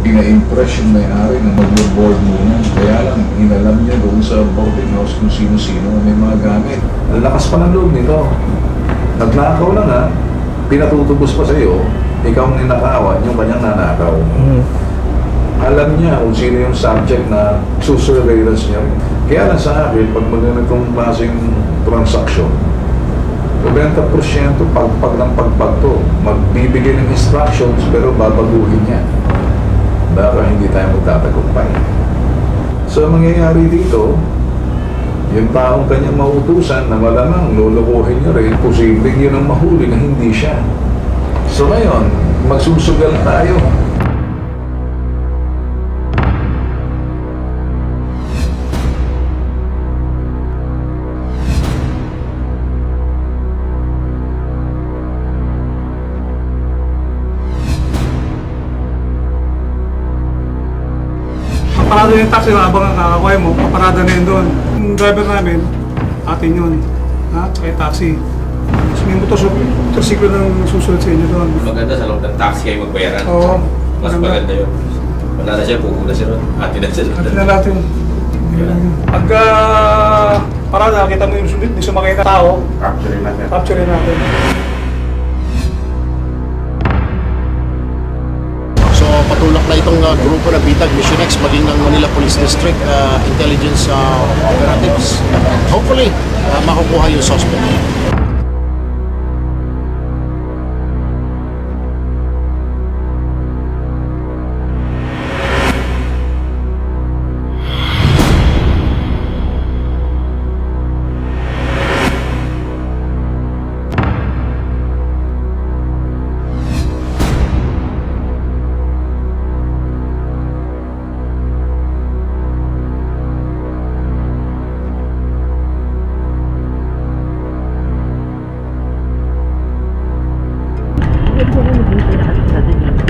biktima. Pina-impress yung may-ari na mag-board muna. Kaya lang, inalam niya doon sa boarding house kung sino-sino may mga gamit. Lakas pa ng loob nito. Nagnakaw lang ha, pinatutubos pa sa iyo, ikaw ang ninakawan, yung kanyang nanakaw. Alam niya kung sino yung subject na susurveillance niya. Kaya lang sa akin, pag magandang klaseng transaksyon, 90% pagpag ng pagpag to. Magbibigay ng instructions pero babaguhin niya. Baka hindi tayo magtatagumpay. So, ang mangyayari dito, yung taong kanyang mautusan na malamang lulukuhin niya rin, posibleng yun ang mahuli na hindi siya. So ngayon, magsusugal tayo. Yung taxi habang ang kakakuha mo, paparada na yun doon. Yung driver namin, atin yun. Ha? Yung taxi. Tapos may motor, motorsiklo nang susunod sa inyo doon. Maganda sa loob ng taxi kayo magbayaran. Oo. Mas maganda. maganda yun. Wala na siya, pupunta siya ron. Ati na siya. Atin na natin. Pagka parada, kita mo yung sunod, may sumakay na tao, Capture natin. capture natin. Uh, grupo na Bitag Mission X maging ng Manila Police District uh, Intelligence uh, Operatives. Hopefully, uh, makukuha yung suspect.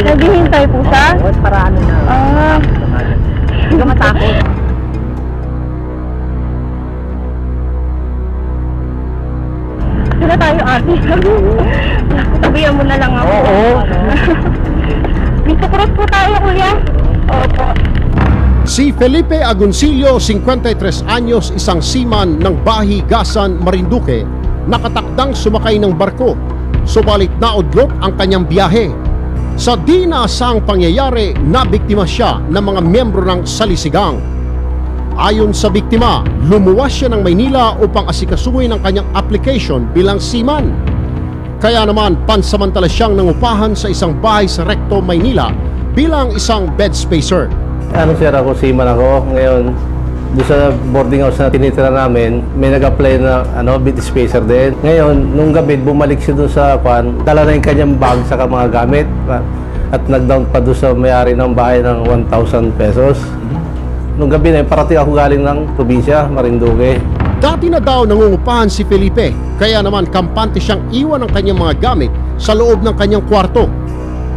Naghihintay po siya? Oo, para ano na. Ah, Hindi ka matakot. sila tayo ate. Tabihan mo na lang ako. Oo. Dito cross po tayo, kuya. Opo. Si Felipe Agoncillo, 53 anyos, isang seaman ng Bahi Gasan, Marinduque, nakatakdang sumakay ng barko. Subalit naudlot ang kanyang biyahe. Sa di naasang pangyayari, nabiktima siya ng mga miyembro ng Salisigang. Ayon sa biktima, lumuwas siya ng Maynila upang asikasuhin ang kanyang application bilang seaman. Kaya naman pansamantala siyang nangupahan sa isang bahay sa Recto, Maynila bilang isang bed spacer. Ano sir, ako seaman ako. Ngayon, doon sa boarding house na tinitira namin, may nag-apply na ano, bed spacer din. Ngayon, nung gabi, bumalik siya doon sa kwan, dala na yung kanyang bag sa mga gamit. At nag-down pa doon sa may-ari ng bahay ng 1,000 pesos. Nung gabi na yun, parating ako galing ng probinsya, Marinduque. Dati na daw nangungupahan si Felipe, kaya naman kampante siyang iwan ang kanyang mga gamit sa loob ng kanyang kwarto.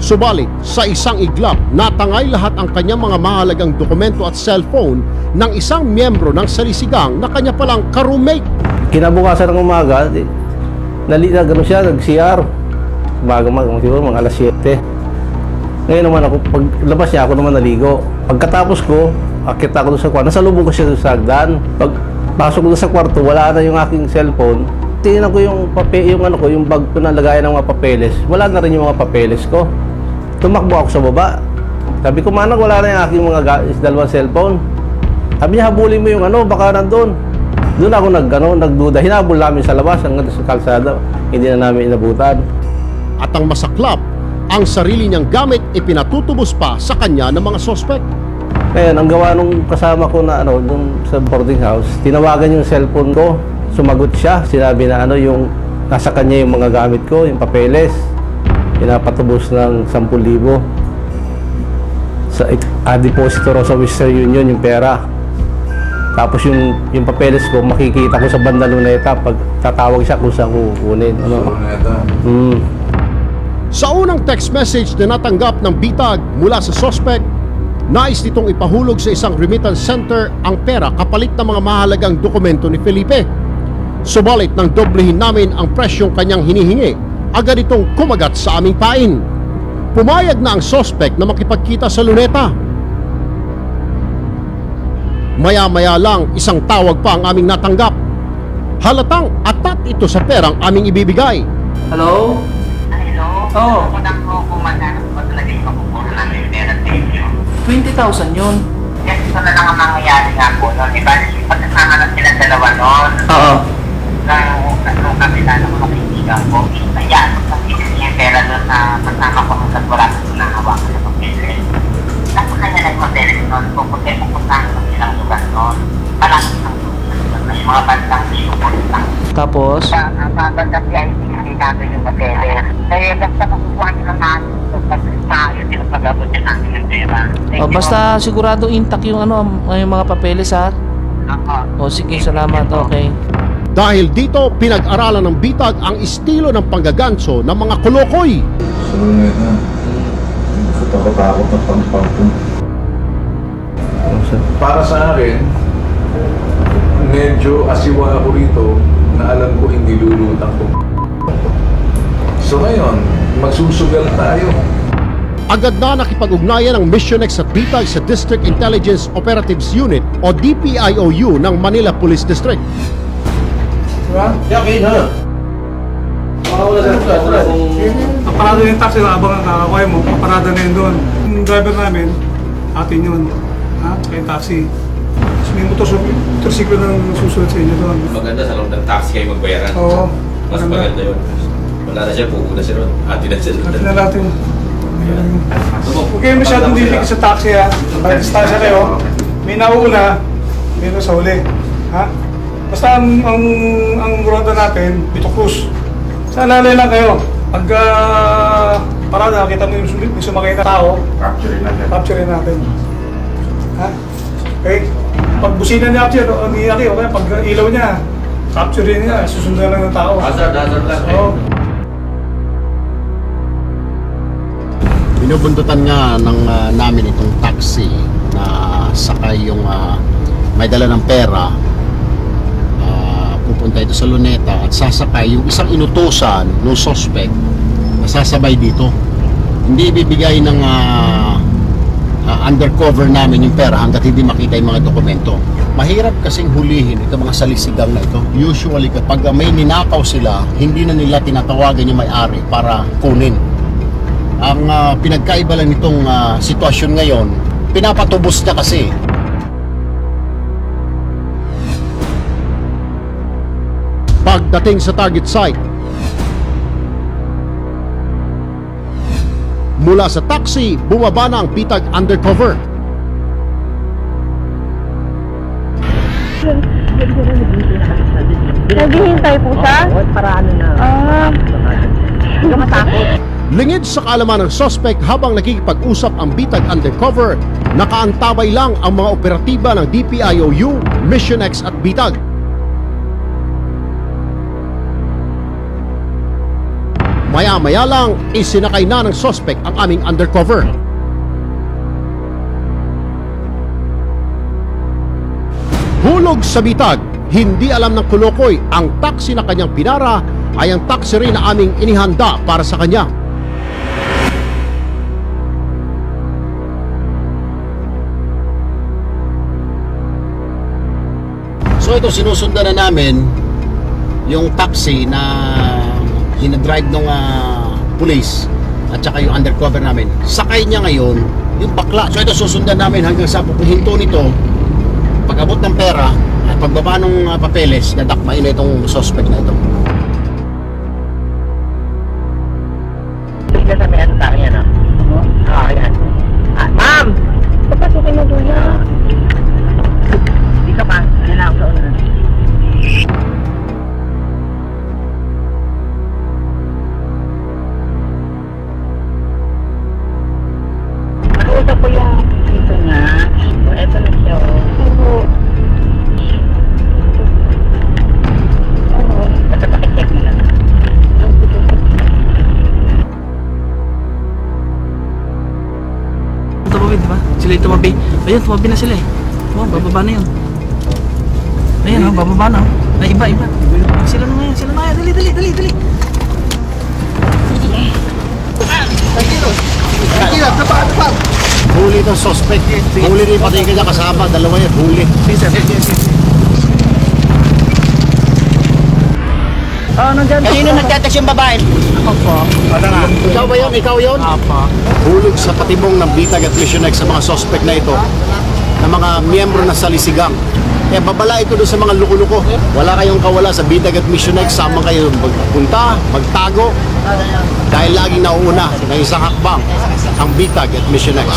Subalit, sa isang iglap, natangay lahat ang kanyang mga mahalagang dokumento at cellphone ng isang miyembro ng salisigang na kanya palang ka-roommate. Kinabukasan ng umaga, di, nali siya, nag-CR. Umaga mag, siguro mga alas 7. Ngayon naman ako, pag labas niya, ako naman naligo. Pagkatapos ko, akit ako doon sa kwarto. Nasa lubong ko siya doon sa hagdan. Pag pasok ko doon sa kwarto, wala na yung aking cellphone. Tingnan ko yung pape, yung ano ko, yung bag ko na lagayan ng mga papeles. Wala na rin yung mga papeles ko. Tumakbo ako sa baba. Sabi ko, manang wala na yung aking mga ga- dalawang cellphone. Sabi niya, habulin mo yung ano, baka nandun. Doon ako nag, ano, nagduda. Hinabol namin sa labas hanggang sa kalsada. Hindi na namin inabutan. At ang masaklap, ang sarili niyang gamit ipinatutubos pa sa kanya ng mga sospek. Ngayon, ang gawa nung kasama ko na ano, dun sa boarding house, tinawagan yung cellphone ko. Sumagot siya. Sinabi na ano, yung nasa kanya yung mga gamit ko, yung papeles. Pinapatubos ng 10,000. Sa ah, deposito raw sa Western Union yung pera. Tapos yung yung papeles ko makikita ko sa banda luneta pag tatawag siya kung saan kukunin. Ano? Mm. Sa unang text message na natanggap ng bitag mula sa sospek, nais nitong ipahulog sa isang remittance center ang pera kapalit ng mga mahalagang dokumento ni Felipe. Subalit nang doblehin namin ang presyong kanyang hinihingi, agad itong kumagat sa aming pain. Pumayag na ang sospek na makipagkita sa luneta. Maya-maya lang isang tawag pa ang aming natanggap. Halatang atat ito sa perang aming ibibigay. Hello? Hello? Oo. Ako lang po kung magkano po talaga yung makukuha namin pera sa inyo. 20,000 yun. Kasi ito na lang ang mangyayari nga po noon. Iba, pagkasama na sila dalawa noon. Oo. Nang nung kami na ng mga kaibigan ko, ayan, kasi yung pera doon na kasama ko hanggang wala na silang hawakan sa papeles. Tapos kanya na yung papeles noon, pupunta pupuntahan ko silang lugar noon. Marami ang may mga bandang sinuport lang. Tapos? Sa bandang VIP kasi natin yung papeles. Kaya basta makukuha nila niya namin yung Oh, basta sigurado intact yung ano, yung mga papeles ha. Oo. O sige, salamat. Okay. Dahil dito, pinag-aralan ng bitag ang estilo ng panggaganso ng mga kolokoy. Na pangpangpong. Para sa akin, medyo asiwa ako rito na alam ko hindi lulutang ko. So ngayon, magsusugal tayo. Agad na nakipag-ugnayan ng Missionex at bitag sa District Intelligence Operatives Unit o DPIOU ng Manila Police District. Diba? Yakin ha? Aparado yung taxi na abang ang kakakuha mo, aparado na yun doon. Yung driver namin, atin yun. Ha? Yung taxi. Tapos may motor, motorsiklo nang susunod sa inyo doon. Maganda sa loob ng taxi kayo magbayaran. Oo. Mas maganda yun. Wala na siya, puuna siya ron. Atin na siya. Atin na natin. Huwag kayo masyadong dilig sa taxi ha. Pag distansya kayo, may nauna, may nasa huli. Ha? Basta ang, ang, ang roda natin, Bito Cruz. Sa alalay lang kayo. Pag uh, parada, kita mo yung sulit, may sumakay na tao, Capture natin. capture natin. Ha? Okay? Pag busina niya capture, o ni Aki, okay? Pag ilaw niya, capture niya, susundan lang ng tao. Hazard, hazard lang. Oo. Binubuntutan nga ng ah, namin itong taxi na sakay yung ah, may dala ng pera Pupunta ito sa Luneta at sasakay yung isang inutosan ng suspect na sasabay dito. Hindi ibibigay ng ah, ah, undercover namin yung pera hanggat hindi makita yung mga dokumento. Mahirap kasing hulihin itong mga salisigang na ito. Usually kapag may ninakaw sila hindi na nila tinatawagan yung may-ari para kunin. Ang ah, pinagkaiba lang nitong ah, sitwasyon ngayon, pinapatubos niya kasi. Pagdating sa target site, mula sa taxi, bumaba na ang bitag undercover. Naghihintay po siya? Para ano na. Ah, Hindi ka matakot. Lingid sa kaalaman ng suspect habang nakikipag-usap ang bitag undercover, nakaantabay lang ang mga operatiba ng DPIOU, Mission X at bitag. Maya-maya lang, isinakay na ng suspect ang aming undercover. Hulog sa bitag, hindi alam ng kulokoy ang taxi na kanyang pinara ay ang taxi rin na aming inihanda para sa kanya. So ito sinusundan na namin yung taxi na hinadrive ng uh, police at saka yung undercover namin. Sakay niya ngayon yung bakla. So ito susundan namin hanggang sa pupuhinto nito pag-abot ng pera at pagbaba ng uh, papeles, dadakmain na itong suspect na ito. Sila yung tumabi. Ayun, tumabi na sila eh. Oh, bababa na yun. Ayan, oh, bababa na. oh. Ay, iba, iba. Sila na ngayon, sila na ngayon. Dali, dali, dali, dali. Huli itong suspect. Huli rin pati yung kanya kasama. Dalawa yan, huli. Kanino nagtatas yung babae? Ikaw ba yun? Ikaw yun? Apa. Hulog sa patibong ng Bitag at Mission X sa mga suspect na ito na mga miyembro ng Salisigang. Kaya babala ito doon sa mga luko-luko. Wala kayong kawala sa Bitag at Mission X. Sama kayo magpunta, magtago. Dahil laging nauuna ng isang hakbang ang Bitag at Mission X.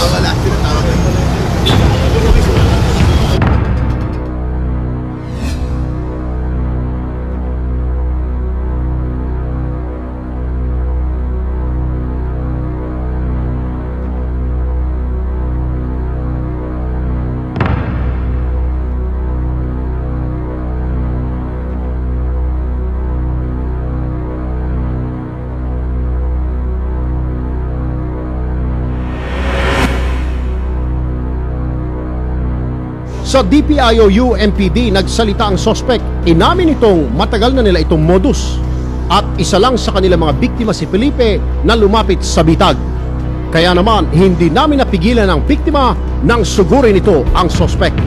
Sa DPIOU MPD nagsalita ang suspect. Inamin itong matagal na nila itong modus. At isa lang sa kanilang mga biktima si Felipe na lumapit sa bitag. Kaya naman hindi namin napigilan ang biktima nang sugurin ito ang suspect.